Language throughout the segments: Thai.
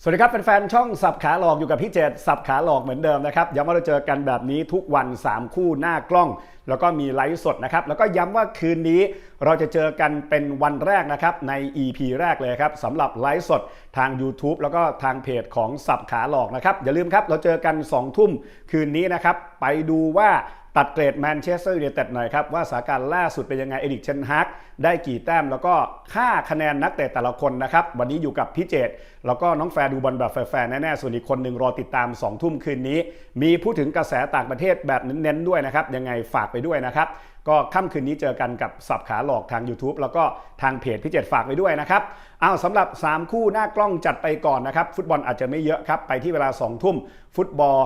สวัสดีครับแฟนๆช่องสับขาหลอกอยู่กับพี่เจตสับขาหลอกเหมือนเดิมนะครับย้ำว่าเราเจอกันแบบนี้ทุกวัน 3 คู่หน้ากล้อง แล้วก็มีไลฟ์สดนะครับแล้วก็ย้ำว่าคืนนี้เราจะเจอกันเป็นวันแรกนะครับใน EP แรกเลยครับสำหรับไลฟ์สดทาง YouTube แล้วก็ทางเพจของสับขาหลอกนะครับอย่าลืมครับเราเจอกัน 2 ทุ่มคืนนี้นะครับไปดูว่า ตัดเกรดแมนเชสเตอร์ยูไนเต็ดหน่อยครับ ว่าสถานการณ์ล่าสุดเป็นยังไงเอริกเชนฮากได้กี่แต้ม แล้วก็ค่าคะแนนนักเตะแต่ละคนนะครับ วันนี้อยู่กับพี่เจตแล้วก็น้องแฟร์ดูบอลแบบแฟร์แน่ๆ ส่วนอีกคนหนึ่งรอติดตาม 2 ทุ่มคืนนี้ มีพูดถึงกระแสต่างประเทศแบบเน้นๆด้วยนะครับ ยังไงฝากไปด้วยนะครับ ก็ค่ำคืนนี้เจอกันกับสับขาหลอกทาง YouTube แล้วก็ทางเพจพี่เจตฝากไปด้วยนะครับเอาสำหรับ 3 คู่หน้ากล้องจัดไปก่อนนะครับ ฟุตบอลอาจจะไม่เยอะครับไปที่เวลา 2 ทุ่มฟุตบอล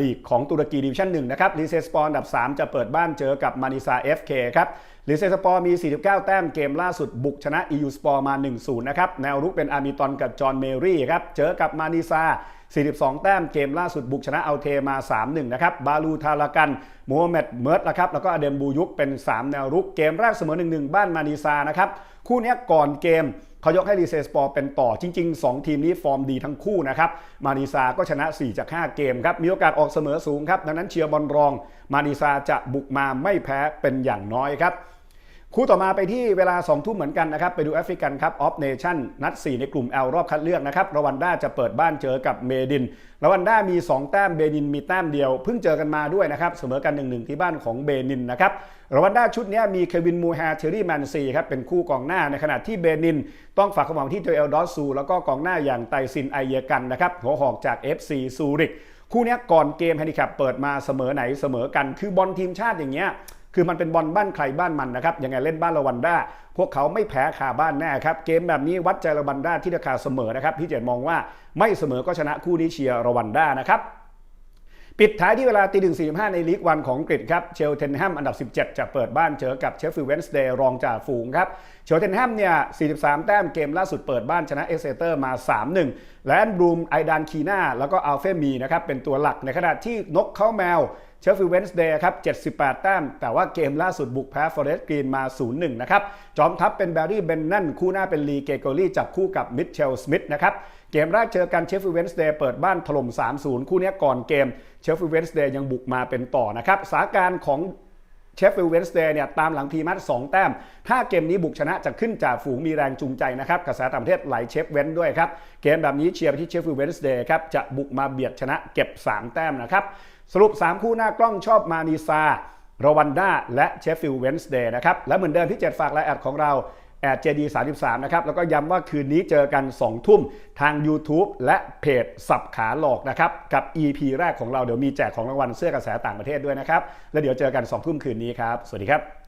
ลีกของตุรกีดิวิชั่น1นะครับลีเซสปอร์อันดับ 3 จะเปิดบ้านเจอกับมานิซา FK คครับลีเซสปอร์มี 49 แต้มเกมล่าสุดบุกชนะ EU สปอร์มา 1-0 นะครับ แนวรุกเป็นอาร์มิตอนกับจอห์นเมรี่ครับ เจอกับมานิซา 42 แต้มเกมล่าสุดบุกชนะเอาเทมา 3-1 นะครับ บาลูทารากันโมฮัมหม็ดเมิร์ดนะครับ แล้วก็อเดมบูยุกเป็น 3 แนวรุกเกมแรกเสมอ 1-1 บ้านมานิซานะครับ คู่นี้ก่อนเกม เขายกให้รีเซสปอร์เป็นต่อจริง ๆ 2 ทีมนี้ฟอร์มดีทั้งคู่นะครับมานิซาก็ชนะ 4 จาก 5 เกมครับมีโอกาสออกเสมอสูงครับดังนั้นเชียร์บอลรอง มานิซาจะบุกมาไม่แพ้เป็นอย่างน้อยครับ คู่ต่อมาไปที่เวลา 2 ทุ่มเหมือนกันนะครับ ไปดูแอฟริกันครับออฟเนชั่นนัด 4 ในกลุ่ม L รอบคัดเลือกนะครับรวันด้าจะเปิดบ้านเจอกับเมดินรวันด้ามี 2 แต้มเบนินมีแต้มเดียว เพิ่งเจอกันมาด้วยนะครับ เสมอกัน 1-1 ที่บ้านของเบนินนะครับรวันด้าชุดนี้มีเควินมูฮาเทอรี่แมนซีครับเป็นคู่กองหน้าในขณะที่เบนิน ต้องฝากความหวังที่โจเอลดอสซูแล้วก็กองหน้าอย่างไตซินไอเยกันนะครับหัวหอกจาก FC ซูริกคู่นี้ก่อนเกมแฮนดิแคปเปิดมาเสมอไหนเสมอกันคือบอลทีมชาติอย่างเงี้ย คือมันเป็นบอลบ้านใครบ้านมันนะครับยังไงเล่นบ้านละวันด้าพวกเขาไม่แพ้คาบ้านแน่ครับ เกมแบบนี้วัดใจละวันด้าที่ราคาเสมอนะครับ พี่เจตมองว่าไม่เสมอก็ชนะคู่นี้เชียร์ละวันด้านะครับ ปิดท้ายที่เวลาตีหนึ่งสี่ห้าในลีกวันของอังกฤษครับ เชลเทนแฮมอันดับ 17 จะเปิดบ้านเจอกับเชฟฟิลด์เวนส์เดย์รองจ่าฝูงครับ เชลเทนแฮมเนี่ย 43 แต้มเกมล่าสุดเปิดบ้านชนะเอเซเตอร์มา 3-1 และแอนบรูมไอดานคีนาแล้วก็อัลเฟมีนะครับเป็นตัวหลักในขณะที่นกเข้าแมว เชฟฟิลด์เวนส์เดย์ครับ78 แต้ม แต่ว่าเกมล่าสุดบุกแพ้ฟอเรสต์กรีนมา 0-1 นะครับ จอมทัพเป็นแบร์รี่เบนนันคู่หน้าเป็นลีเกโกลี่จับคู่กับมิทเชลสมิธนะครับเกมแรกเจอกันเชฟฟิลด์เวนส์เดย์เปิดบ้านถล่ม 3-0 คู่นี้ก่อนเกมเชฟฟิลด์เวนส์เดย์ยังบุกมาเป็นต่อนะครับสถานการณ์ของ เชฟฟิลด์เวนส์เดย์เนี่ยตามหลังพีมัด2แต้ม ถ้าเกมนี้บุกชนะจะขึ้นจากฝูงมีแรงจูงใจนะครับกระแสต่างประเทศไหลเชฟเวนด้วยครับ เกมแบบนี้เชียร์ไปที่เชฟฟิลด์เวนส์เดย์ครับจะบุกมาเบียดชนะเก็บ 3 แต้มนะครับ สรุป 3 คู่หน้ากล้องชอบมานีซารวันด้าและเชฟฟิลด์เวนส์เดย์นะครับและเหมือนเดิมที่เจ็ดฝากไลน์แอดของเรา แอด JD 33นะครับ แล้วก็ย้ำว่าคืนนี้เจอกัน 2 ทุ่มทาง YouTube และเพจสับขาหลอกนะครับ กับ EP แรกของเราเดี๋ยวมีแจกของรางวัลเสื้อกระแสต่างประเทศด้วยนะครับ แล้วเดี๋ยวเจอกัน 2 ทุ่มคืนนี้ครับ สวัสดีครับ